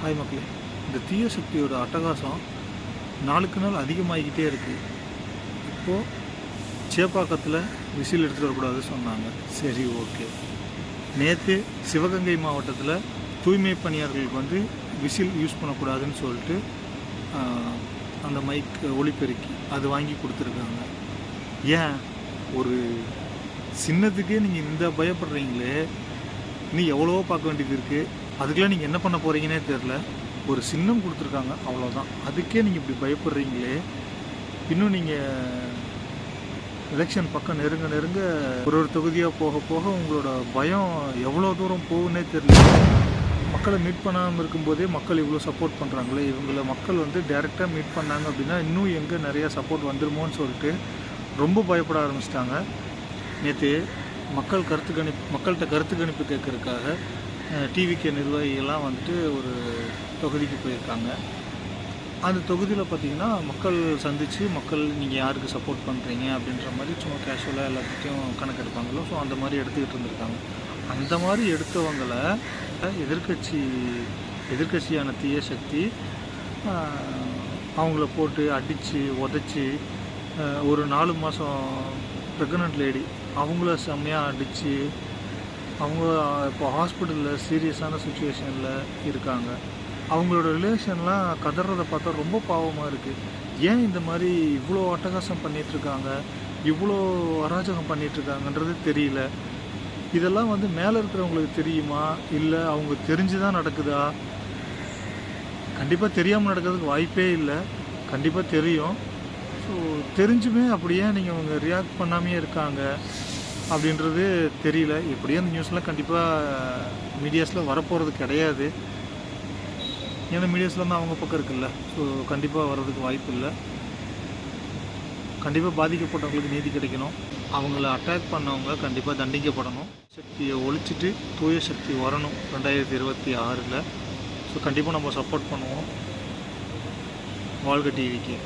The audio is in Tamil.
ஹாய் மக்களே. இந்த தீய சக்தியோட அட்டகாசம் நாளுக்கு நாள் அதிகமாகிக்கிட்டே இருக்குது இப்போது சேப்பாக்கத்தில் விசில் எடுத்துகிட்டு வரக்கூடாது சொன்னாங்க. சரி ஓகே. நேற்று சிவகங்கை மாவட்டத்தில் தூய்மை பணியாளர்களுக்கு வந்து விசில் யூஸ் பண்ணக்கூடாதுன்னு சொல்லிட்டு அந்த மைக் ஒளிபெருக்கி அது வாங்கி கொடுத்துருக்காங்க. ஏன்? ஒரு சின்னத்துக்கே நீங்கள் இந்த பயப்படுறீங்களே. இன்னும் எவ்வளவோ பார்க்க வேண்டியது இருக்குது அதுக்கெல்லாம் நீங்கள் என்ன பண்ண போகிறீங்கன்னே தெரில ஒரு சின்னம் கொடுத்துருக்காங்க அவ்வளோதான் அதுக்கே நீங்கள் இப்படி பயப்படுறீங்களே. இன்னும் நீங்கள் எலெக்ஷன் பக்கம் நெருங்க நெருங்க ஒரு ஒரு தொகுதியாக போக போக உங்களோட பயம் எவ்வளோ தூரம் போகுன்னே தெரியல. மக்களை மீட் பண்ணாமல் இருக்கும்போதே மக்கள் இவ்வளோ சப்போர்ட் பண்ணுறாங்களே இவங்கள மக்கள் வந்து டேரெக்டாக மீட் பண்ணாங்க அப்படின்னா இன்னும் எங்கே நிறையா சப்போர்ட் வந்துருமோன்னு சொல்லிட்டு ரொம்ப பயப்பட ஆரம்பிச்சிட்டாங்க. நேற்று மக்கள் கருத்து கணிப்பு மக்கள்கிட்ட கருத்து கணிப்பு கேட்கறதுக்காக டிவிகே நிர்வாகிகள்லாம் வந்துட்டு ஒரு தொகுதிக்கு போயிருக்காங்க. அந்த தொகுதியில் பார்த்தீங்கன்னா மக்கள் சந்தித்து மக்கள் நீங்கள் யாருக்கு சப்போர்ட் பண்ணுறீங்க அப்படின்ற மாதிரி சும்மா கேஷுவலாக எல்லாத்துக்கும் கணக்கெடுப்பாங்களோ ஸோ அந்த மாதிரி எடுத்துக்கிட்டு இருந்திருக்காங்க. அந்த மாதிரி எடுத்தவங்களை எதிர்க்கட்சி எதிர்க்கட்சியான தீய சக்தி அவங்கள போட்டு அடித்து உதச்சி ஒரு நாலு மாதம் ப்ரெக்னென்ட் லேடி அவங்கள செம்மையாக அடித்து அவங்க இப்போ ஹாஸ்பிட்டலில் சீரியஸான சுச்சுவேஷனில் இருக்காங்க. அவங்களோட ரிலேஷன்லாம் கதறதை பார்த்தா ரொம்ப பாவமாக இருக்குது ஏன் இந்த மாதிரி இவ்வளோ அட்டகாசம் பண்ணிகிட்ருக்காங்க இவ்வளோ அராஜகம் பண்ணிகிட்ருக்காங்கன்றது தெரியல. இதெல்லாம் வந்து மேலே இருக்கிறவங்களுக்கு தெரியுமா? இல்லை அவங்க தெரிஞ்சு தான் நடக்குதா? கண்டிப்பாக தெரியாமல் நடக்கிறதுக்கு வாய்ப்பே இல்லை. கண்டிப்பாக தெரியும். ஸோ தெரிஞ்சுமே அப்படியே நீங்கள் அவங்க ரியாக்ட் பண்ணாமே இருக்காங்க. அப்படின்றது தெரியல. எப்படியும் அந்த நியூஸ்லாம் கண்டிப்பாக மீடியாஸில் வரப்போகிறது கிடையாது. ஏன்னா மீடியாஸில் வந்து அவங்க பக்கம் இருக்குல்ல. ஸோ கண்டிப்பாக வர்றதுக்கு வாய்ப்பு இல்லை. கண்டிப்பாக பாதிக்கப்பட்டவங்களுக்கு நீதி கிடைக்கணும். அவங்கள அட்டாக் பண்ணவங்க கண்டிப்பாக தண்டிக்கப்படணும். சக்தியை ஒழிச்சிட்டு தூய சக்தி வரணும் ரெண்டாயிரத்தி இருபத்தி ஆறில். ஸோ கண்டிப்பாக நம்ம சப்போர்ட் பண்ணுவோம். வாழ்க டிவிக்கு.